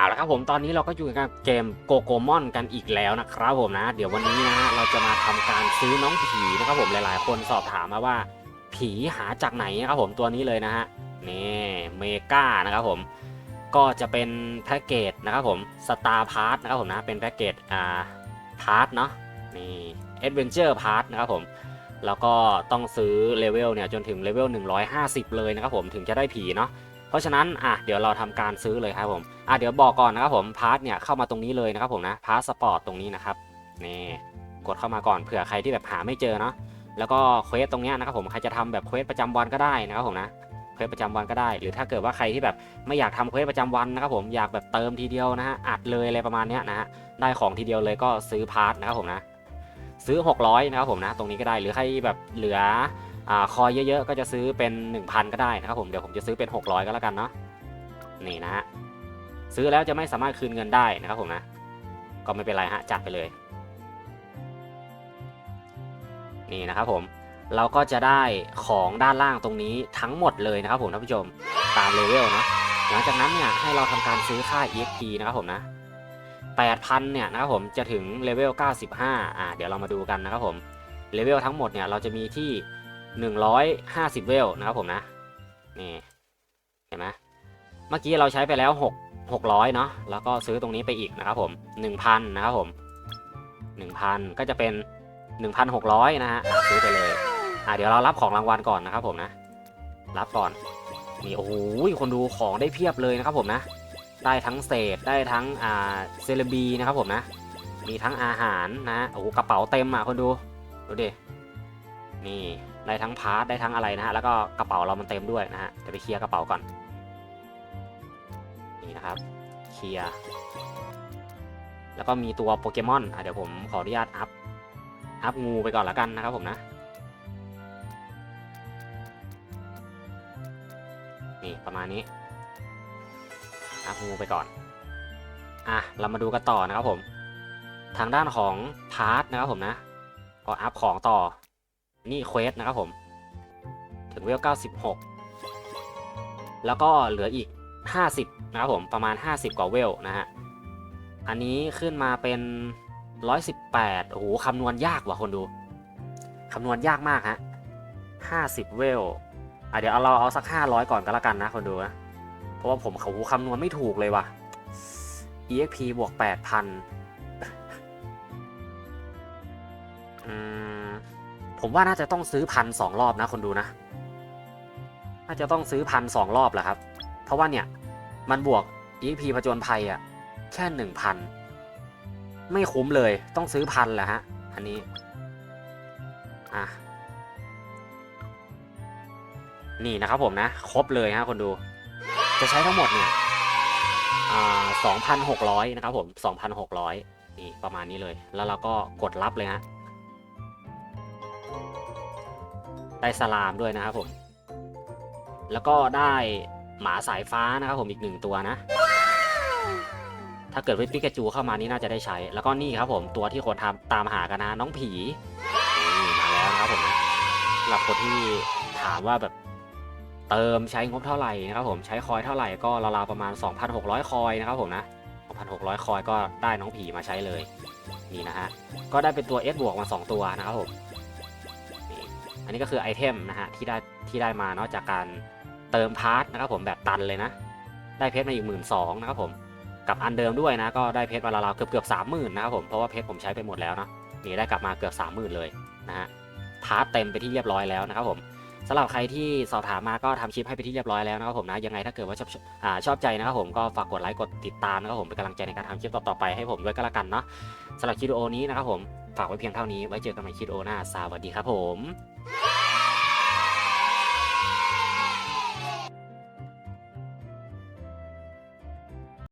เอาละครับผมตอนนี้เราก็อยู่กับเกมโกโกมอนกันอีกแล้วนะครับผมนะ เดี๋ยววันนี้นะฮะเราจะมาทำการซื้อน้องผีนะครับผมหลายๆ คนสอบถามมาว่า ผีหาจากไหนนะครับผมตัวนี้เลยนะฮะนี่เมกานะครับผมก็จะเป็นแพ็กเกจนะครับผมสตาร์พาร์ทนะครับผมนะเป็นแพ็กเกจอ่าพาร์ทเนาะนี่เอ็ดเวนเจอร์พาร์ทนะครับผมแล้วก็ต้องซื้อเลเวลเนี่ยจนถึงเลเวล150 เลยนะครับผมถึงจะได้ผีเนาะ เพราะฉะนั้นอะเดี๋ยวเราทำการซื้อเลยครับผมอะเดี๋ยวบอกก่อนนะครับผมพาร์ทเนี่ยเข้ามาตรงนี้เลยนะครับผมนะพาร์ทสปอร์ตตรงนี้นะครับนี่กดเข้ามาก่อนเผื่อใครที่แบบหาไม่เจอเนาะแล้วก็เควสตรงเนี้ยนะครับผมใครจะทำแบบเควสประจำวันก็ได้นะครับผมนะเควสประจำวันก็ได้ หรือถ้าเกิดว่าใครที่แบบไม่อยากทำเควสประจำวันนะครับผมอยากแบบเติมทีเดียวนะฮะอัดเลยอะไรประมาณเนี้ยนะฮะได้ของทีเดียวเลยก็ซื้อพาร์ทนะครับผมนะซื้อ 600 นะครับผมนะ ตรงนี้ก็ได้หรือใครแบบเหลือ คอยเยอะๆ ก็จะซื้อเป็น 1,000 ก็ได้นะครับผม เดี๋ยวผมจะซื้อเป็น 600 ก็แล้วกันเนาะ นี่นะฮะ ซื้อแล้วจะไม่สามารถคืนเงินได้นะครับผมนะ ก็ไม่เป็นไรฮะ จัดไปเลย นี่นะครับผม เราก็จะได้ของด้านล่างตรงนี้ทั้งหมดเลยนะครับผมท่านผู้ชม ตามเลเวลนะ หลังจากนั้นเนี่ยให้เราทำการซื้อค่า EXP นะครับผมนะ8,000เนี่ยนะครับผมจะถึงเลเวล 95 อ่า เดี๋ยวเรามาดูกันนะครับผม เลเวลทั้งหมดเนี่ยเราจะมีที่ 150 เวลนะครับผมนะ นี่เห็นไหมเมื่อกี้เราใช้ไปแล้ว 6 600 เนาะแล้วก็ซื้อตรงนี้ไปอีกนะครับผม 1,000 นะครับผม 1,000 ก็จะเป็น 1,600 นะฮะอะซื้อไปเลยอะเดี๋ยวเรารับของรางวัลก่อนนะครับผมนะ รับก่อนนี่โอ้โหคนดูของได้เพียบเลยนะครับผมนะ ได้ทั้งเศษได้ทั้งอ่าเซเลบีนะครับผมนะ มีทั้งอาหารนะโอ้โหกระเป๋าเต็มอะคนดูดูดินี่ ได้ทั้งพาร์ทได้ทั้งอะไรนะฮะแล้วก็กระเป๋าเรามันเต็มด้วยนะฮะจะไปเคลียร์กระเป๋าก่อนนี่นะครับเคลียร์แล้วก็มีตัวโปเกมอนอะเดี๋ยวผมขออนุญาตอัพอัพงูไปก่อนละกันนะครับผมนะนี่ประมาณนี้อัพงูไปก่อนอะเรามาดูกันต่อนะครับผม ทางด้านของพาร์ทนะครับผมนะก็อัพของต่อ นี่เควสนะครับผม ถึงเวล 96 แล้วก็เหลืออีก 50 นะครับผมประมาณ 50 กว่าเวลนะฮะ อันนี้ขึ้นมาเป็น 118 โอ้โหคำนวณยากว่ะคนดู คำนวณยากมากฮะ 50 เวลอะเดี๋ยวเราเอาสัก 500 ก่อนก็แล้วกันนะคนดูนะ เพราะว่าผมเขาคำนวณไม่ถูกเลยว่ะ exp บวก 8,000อืม ผมว่าน่าจะต้องซื้อพันสองรอบนะคนดูนะ น่าจะต้องซื้อพันสองรอบแหละครับ เพราะว่าเนี่ยมันบวก EP ผจญภัยอะแค่หนึ่งพันไม่คุ้มเลยต้องซื้อพันแหละฮะ อันนี้ อะ นี่นะครับผมนะ ครบเลยฮะคนดู จะใช้ทั้งหมดเนี่ยอ่าสองพันหกร้อยนะครับผมสองพันหกร้อยนี่ประมาณนี้เลย แล้วเราก็กดรับเลยฮะ ได้สลามด้วยนะครับผม แล้วก็ได้หมาสายฟ้านะครับผมอีกหนึ่งตัวนะ ถ้าเกิดว่าปิกาจูเข้ามานี่น่าจะได้ใช้ แล้วก็นี่ครับผมตัวที่คนทำตามหากันนะน้องผีมาแล้วนะครับผมสำหรับคนที่ถามว่าแบบเติมใช้งบเท่าไหร่นะครับผมใช้คอยเท่าไหร่ก็ราวๆประมาณ 2,600 คอยนะครับผมนะ2,600 คอยก็ได้น้องผีมาใช้เลยนี่นะฮะก็ได้เป็นตัว S บวกมา 2 ตัวนะครับผม นนี้ก็คือไอเทมนะฮะที่ได้ที่ได้มาเนาะจากการเติมพาร์ทนะครับผมแบบตันเลยนะ ได้เพชรมาอีกหมื่นสองนะครับผมกับอันเดิมด้วยนะ ก็ได้เพชรมาราวๆเกือบเกือบสามหมื่นนะครับผมเพราะว่าเพชรผมใช้ไปหมดแล้วเนาะนี่ได้กลับมาเกือบสามหมื่นเลยนะฮะพาร์ทเต็มไปที่เรียบร้อยแล้วนะครับผมสำหรับใครที่สอบถามมาก็ทำคลิปให้ไปที่เรียบร้อยแล้วนะครับผมนะยังไงถ้าเกิดว่าชอบอ่าชอบใจนะครับผมก็ฝากกดไลค์กดติดตามนะครับผมเป็นกำลังใจในการทำคลิปต่อๆไปให้ผมด้วยก็แล้วกันเนาะสำหรับคลิปวิดีโอนี้นะครับผม ฝากไว้เพียงเท่านี้ไว้เจอกันใหม่คลิปวิดีโอหน้าสวัสดีครับผม